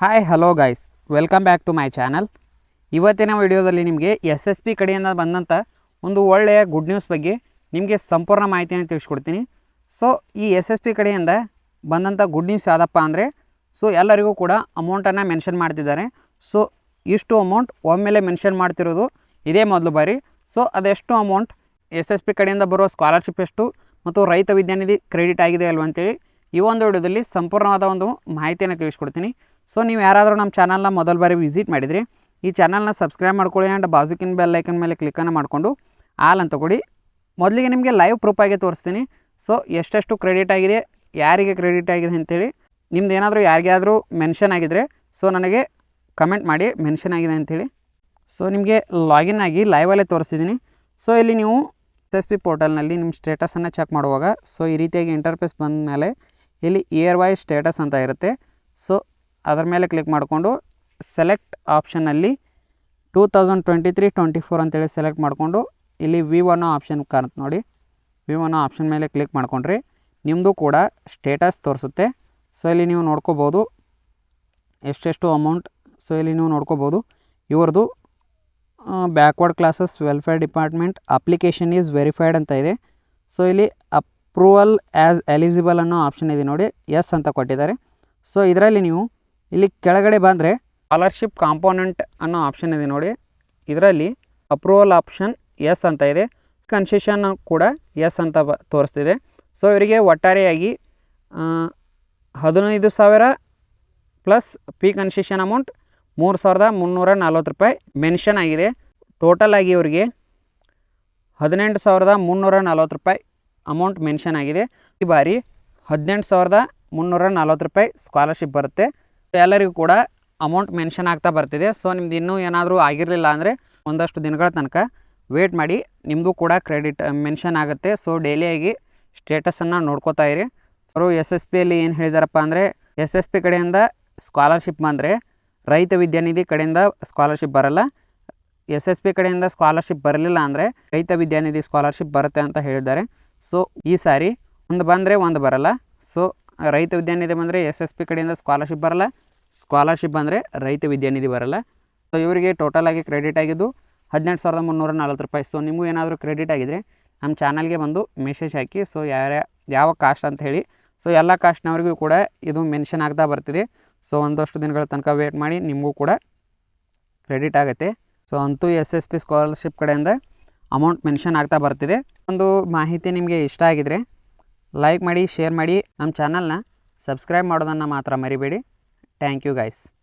Hi hello guys welcome back to my channel ಇವತ್ತಿನ ವಿಡಿಯೋದಲ್ಲಿ ನಿಮಗೆ ಎಸ್ ಎಸ್ ಪಿ ಕಡೆಯಿಂದ ಬಂದಂಥ ಒಂದು ಒಳ್ಳೆಯ ಗುಡ್ ನ್ಯೂಸ್ ಬಗ್ಗೆ ನಿಮಗೆ ಸಂಪೂರ್ಣ ಮಾಹಿತಿಯನ್ನು ತಿಳಿಸ್ಕೊಡ್ತೀನಿ. ಸೊ ಈ ಎಸ್ ಎಸ್ ಪಿ ಕಡೆಯಿಂದ ಬಂದಂಥ ಗುಡ್ ನ್ಯೂಸ್ ಯಾವುದಪ್ಪ ಅಂದರೆ ಸೊ ಎಲ್ಲರಿಗೂ ಕೂಡ ಅಮೌಂಟನ್ನು ಮೆನ್ಷನ್ ಮಾಡ್ತಿದ್ದಾರೆ. ಸೊ ಇಷ್ಟು ಅಮೌಂಟ್ ಒಮ್ಮೆಲೆ ಮೆನ್ಷನ್ ಮಾಡ್ತಿರೋದು ಇದೇ ಮೊದಲು ಬಾರಿ. ಸೊ ಅದೆಷ್ಟು ಅಮೌಂಟ್ ಎಸ್ ಎಸ್ ಪಿ ಕಡೆಯಿಂದ ಬರುವ ಸ್ಕಾಲರ್ಶಿಪ್ ಎಷ್ಟು ಮತ್ತು ರೈತ ವಿದ್ಯಾನಿಧಿ ಕ್ರೆಡಿಟ್ ಆಗಿದೆ ಅಲ್ವ ಅಂತೇಳಿ ಈ ಒಂದು ವಿಡಿಯೋದಲ್ಲಿ ಸಂಪೂರ್ಣವಾದ ಒಂದು ಮಾಹಿತಿಯನ್ನು ತಿಳಿಸ್ಕೊಡ್ತೀನಿ. ಸೊ ನೀವು ಯಾರಾದರೂ ನಮ್ಮ ಚಾನಲ್ನ ಮೊದಲ ಬಾರಿ ವಿಸಿಟ್ ಮಾಡಿದ್ರಿ, ಈ ಚಾನಲ್ನ ಸಬ್ಸ್ಕ್ರೈಬ್ ಮಾಡ್ಕೊಳ್ಳಿ ಆ್ಯಂಡ್ ಬಾಜುಕಿನ ಬೆಲ್ ಐಕನ್ ಮೇಲೆ ಕ್ಲಿಕ್ಕನ್ನು ಮಾಡಿಕೊಂಡು ಆಲ್ ಅಂತ ಕೊಡಿ. ಮೊದಲಿಗೆ ನಿಮಗೆ ಲೈವ್ ಪ್ರೂಫ್ ಆಗಿ ತೋರಿಸ್ತೀನಿ. ಸೊ ಎಷ್ಟೆಷ್ಟು ಕ್ರೆಡಿಟ್ ಆಗಿದೆ, ಯಾರಿಗೆ ಕ್ರೆಡಿಟ್ ಆಗಿದೆ ಅಂತೇಳಿ, ನಿಮ್ದು ಏನಾದರೂ ಯಾರಿಗಾದರೂ ಮೆನ್ಷನ್ ಆಗಿದ್ರೆ ಸೊ ನನಗೆ ಕಮೆಂಟ್ ಮಾಡಿ ಮೆನ್ಷನ್ ಆಗಿದೆ ಅಂಥೇಳಿ ಸೊ ನಿಮಗೆ ಲಾಗಿನ್ ಆಗಿ ಲೈವಲ್ಲೇ ತೋರಿಸ್ತಿದ್ದೀನಿ. ಸೊ ಇಲ್ಲಿ ನೀವು ಎಸ್ ಪಿ ಪೋರ್ಟಲ್ನಲ್ಲಿ ನಿಮ್ಮ ಸ್ಟೇಟಸನ್ನು ಚೆಕ್ ಮಾಡುವಾಗ ಸೊ ಈ ರೀತಿಯಾಗಿ ಇಂಟರ್ಫೇಸ್ ಬಂದ ಮೇಲೆ ಇಲ್ಲಿ ಇಯರ್ ವೈಸ್ ಸ್ಟೇಟಸ್ ಅಂತ ಇರುತ್ತೆ. ಸೊ ಅದರ ಮೇಲೆ ಕ್ಲಿಕ್ ಮಾಡಿಕೊಂಡು select ಆಪ್ಷನಲ್ಲಿ two thousand twenty three twenty four ಅಂತೇಳಿ ಸೆಲೆಕ್ಟ್ ಮಾಡಿಕೊಂಡು ಇಲ್ಲಿ ವಿ ಒನ್ ಆಪ್ಷನ್ ಕಾಣುತ್ತೆ ನೋಡಿ. ವಿ ಒನ್ ಆಪ್ಷನ್ ಮೇಲೆ ಕ್ಲಿಕ್ ಮಾಡಿಕೊಂಡ್ರಿ ನಿಮ್ಮದು ಕೂಡ ಸ್ಟೇಟಸ್ ತೋರಿಸುತ್ತೆ. ಸೊ ಇಲ್ಲಿ ನೀವು ನೋಡ್ಕೋಬೋದು ಎಷ್ಟೆಷ್ಟು ಅಮೌಂಟ್ ಸೊ ಇಲ್ಲಿ ನೀವು ನೋಡ್ಕೋಬೋದು ಇವ್ರದ್ದು backward classes welfare department application is verified ಅಂತ ಇದೆ. ಸೊ ಇಲ್ಲಿ ಅಪ್ರೂವಲ್ ಆ್ಯಸ್ ಎಲಿಜಿಬಲ್ ಅನ್ನೋ ಆಪ್ಷನ್ ಇದೆ ನೋಡಿ. ಎಸ್ ಅಂತ ಕೊಟ್ಟಿದ್ದಾರೆ. ಸೊ ಇದರಲ್ಲಿ ನೀವು ಇಲ್ಲಿ ಕೆಳಗಡೆ ಬಂದರೆ ಸ್ಕಾಲರ್ಶಿಪ್ ಕಾಂಪೋನೆಂಟ್ ಅನ್ನೋ ಆಪ್ಷನ್ ಇದೆ ನೋಡಿ. ಇದರಲ್ಲಿ ಅಪ್ರೂವಲ್ ಆಪ್ಷನ್ ಎಸ್ ಅಂತ ಇದೆ. ಕನ್ಸೆಷನ್ ಕೂಡ ಎಸ್ ಅಂತ ಬ ತೋರಿಸ್ತಿದೆ. ಸೊ ಇವರಿಗೆ ಒಟ್ಟಾರೆಯಾಗಿ ಹದಿನೈದು ಸಾವಿರ ಪ್ಲಸ್ ಪಿ ಕನ್ಸೆಷನ್ ಅಮೌಂಟ್ ಮೂರು ಸಾವಿರದ ಮುನ್ನೂರ ನಲ್ವತ್ತು ರೂಪಾಯಿ ಮೆನ್ಷನ್ ಆಗಿದೆ. ಟೋಟಲ್ ಆಗಿ ಇವರಿಗೆ ಹದಿನೆಂಟು ಸಾವಿರದ ಮುನ್ನೂರ ನಲ್ವತ್ತು ರೂಪಾಯಿ ಅಮೌಂಟ್ ಮೆನ್ಷನ್ ಆಗಿದೆ. ಈ ಬಾರಿ ಹದಿನೆಂಟು ಸಾವಿರದ ಮುನ್ನೂರ ನಲ್ವತ್ತು ರೂಪಾಯಿ ಸ್ಕಾಲರ್ಶಿಪ್ ಬರುತ್ತೆ. ಎಲ್ಲರಿಗೂ ಕೂಡ ಅಮೌಂಟ್ ಮೆನ್ಷನ್ ಆಗ್ತಾ ಬರ್ತಿದೆ. ಸೊ ನಿಮ್ದು ಇನ್ನೂ ಏನಾದರೂ ಆಗಿರಲಿಲ್ಲ ಅಂದರೆ ಒಂದಷ್ಟು ದಿನಗಳ ತನಕ ವೇಟ್ ಮಾಡಿ. ನಿಮ್ಮದು ಕೂಡ ಕ್ರೆಡಿಟ್ ಮೆನ್ಷನ್ ಆಗುತ್ತೆ. ಸೊ ಡೈಲಿಯಾಗಿ ಸ್ಟೇಟಸನ್ನು ನೋಡ್ಕೋತಾ ಇರಿ. ಅವರು ಎಸ್ ಎಸ್ ಪಿಯಲ್ಲಿ ಏನು ಹೇಳಿದಾರಪ್ಪ ಅಂದರೆ ಎಸ್ ಎಸ್ ಪಿ ಕಡೆಯಿಂದ ಸ್ಕಾಲರ್ಶಿಪ್ ಬಂದರೆ ರೈತ ವಿದ್ಯಾನಿಧಿ ಕಡೆಯಿಂದ ಸ್ಕಾಲರ್ಶಿಪ್ ಬರಲ್ಲ. ಎಸ್ ಎಸ್ ಪಿ ಕಡೆಯಿಂದ ಸ್ಕಾಲರ್ಶಿಪ್ ಬರಲಿಲ್ಲ ಅಂದರೆ ರೈತ ವಿದ್ಯಾನಿಧಿ ಸ್ಕಾಲರ್ಶಿಪ್ ಬರುತ್ತೆ ಅಂತ ಹೇಳಿದ್ದಾರೆ. ಸೊ ಈ ಸಾರಿ ಒಂದು ಬಂದರೆ ಒಂದು ಬರಲ್ಲ. ಸೊ ರೈತ ವಿದ್ಯಾನಿಧಿ ಬಂದರೆ ಎಸ್ ಎಸ್ ಪಿ ಕಡೆಯಿಂದ ಸ್ಕಾಲರ್ಶಿಪ್ ಬರಲ್ಲ. ಸ್ಕಾಲರ್ಶಿಪ್ ಅಂದರೆ ರೈತ ವಿದ್ಯಾನಿಧಿ ಬರಲ್ಲ. ಸೊ ಇವರಿಗೆ ಟೋಟಲ್ ಆಗಿ ಕ್ರೆಡಿಟ್ ಆಗಿದ್ದು ಹದಿನೆಂಟು ಸಾವಿರದ ಮುನ್ನೂರ ನಲ್ವತ್ತು ರೂಪಾಯಿ. ಸೊ ನಿಮಗೂ ಏನಾದರೂ ಕ್ರೆಡಿಟ್ ಆಗಿದ್ದರೆ ನಮ್ಮ ಚಾನಲ್ಗೆ ಬಂದು ಮೆಸೇಜ್ ಹಾಕಿ. ಸೊ ಯಾರ, ಯಾವ ಕಾಸ್ಟ್ ಅಂತ ಹೇಳಿ. ಸೊ ಎಲ್ಲ ಕಾಸ್ಟ್ನವ್ರಿಗೂ ಕೂಡ ಇದು ಮೆನ್ಷನ್ ಆಗ್ತಾ ಬರ್ತಿದೆ. ಸೊ ಒಂದಷ್ಟು ದಿನಗಳ ತನಕ ವೇಟ್ ಮಾಡಿ ನಿಮಗೂ ಕೂಡ ಕ್ರೆಡಿಟ್ ಆಗುತ್ತೆ. ಸೊ ಅಂತೂ ಎಸ್ ಎಸ್ ಪಿ ಸ್ಕಾಲರ್ಶಿಪ್ ಕಡೆಯಿಂದ ಅಮೌಂಟ್ ಮೆನ್ಷನ್ ಆಗ್ತಾ ಬರ್ತಿದೆ. ಒಂದು ಮಾಹಿತಿ ನಿಮಗೆ ಇಷ್ಟ ಆಗಿದರೆ ಲೈಕ್ ಮಾಡಿ ಶೇರ್ ಮಾಡಿ ನಮ್ಮ ಚಾನಲ್ನ ಸಬ್ಸ್ಕ್ರೈಬ್ ಮಾಡೋದನ್ನು ಮಾತ್ರ ಮರಿಬೇಡಿ. Thank you guys.